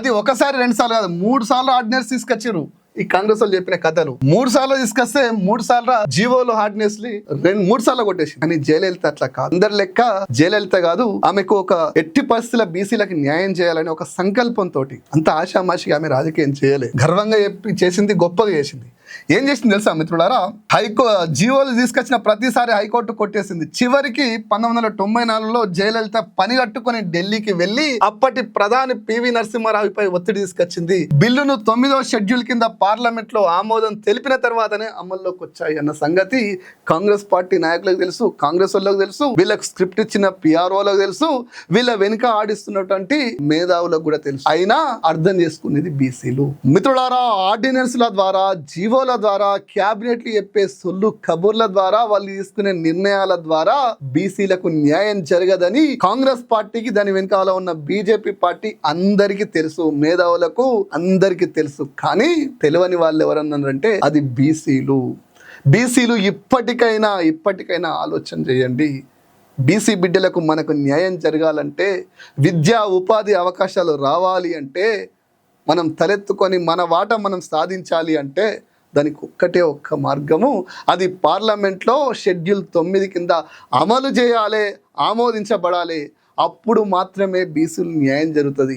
అది ఒకసారి రెండు సార్లు కాదు మూడు సార్లు ఆర్డినెన్స్ తీసుకొచ్చారు ఈ కాంగ్రెస్ వాళ్ళు చెప్పిన కథలు. మూడు సార్లు తీసుకొస్తే మూడు సార్లు జీవోలు హార్డ్నెస్ రెండు మూడు సార్లు కొట్టేసి కానీ జయలలిత అట్లా కాదు. అందరి లెక్క జయలలిత కాదు ఆమెకు ఒక ఎట్టి పరిస్థితుల బీసీలకు న్యాయం చేయాలని ఒక సంకల్పంతో అంత ఆశామాషిగా ఆమె రాజకీయం చేయలేదు గర్వంగా చెప్పి చేసింది గొప్పగా చేసింది. ఏం చేసింది తెలుసా మిత్రులారా? హైకో జీవోలు తీసుకొచ్చిన ప్రతిసారి హైకోర్టు కొట్టేసింది. చివరికి పంతొమ్మిది వందల తొంభై నాలుగులో జయలలిత పని కట్టుకుని ఢిల్లీకి వెళ్ళి అప్పటి ప్రధాని పివి నరసింహారావుపై ఒత్తిడి తీసుకొచ్చింది. బిల్లును తొమ్మిదో షెడ్యూల్ కింద పార్లమెంట్లో ఆమోదం తెలిపిన తర్వాతనే అమల్లోకి వచ్చాయి అన్న సంగతి కాంగ్రెస్ పార్టీ నాయకులకు తెలుసు కాంగ్రెస్ వాళ్ళకి తెలుసు వీళ్ళకి స్క్రిప్ట్ ఇచ్చిన పిఆర్ఓలకు తెలుసు వీళ్ళ వెనుక ఆడిస్తున్నటువంటి మేధావులకు కూడా తెలుసు. అయినా అర్థం చేసుకునేది బీసీలు మిత్రులారా ఆర్డినెన్స్ల ద్వారా జీవోల ద్వారా క్యాబినెట్లు చెప్పే సొల్లు కబుర్ల ద్వారా వాళ్ళు తీసుకునే నిర్ణయాల ద్వారా బీసీలకు న్యాయం జరగదని కాంగ్రెస్ పార్టీకి దాని వెనకాల ఉన్న బీజేపీ పార్టీ అందరికీ తెలుసు. మేధావులకు అందరికీ తెలుసు. కానీ తెలియని వాళ్ళు ఎవరన్నారంటే అది బీసీలు. బీసీలు ఇప్పటికైనా ఇప్పటికైనా ఆలోచన చేయండి. బీసీ బిడ్డలకు మనకు న్యాయం జరగాలంటే విద్యా ఉపాధి అవకాశాలు రావాలి అంటే మనం తలెత్తుకొని మన వాట మనం సాధించాలి అంటే దానికి ఒక్కటే ఒక్క మార్గము. అది పార్లమెంట్లో షెడ్యూల్ తొమ్మిది కింద అమలు చేయాలి ఆమోదించబడాలి. అప్పుడు మాత్రమే బీసీలు న్యాయం జరుగుతుంది.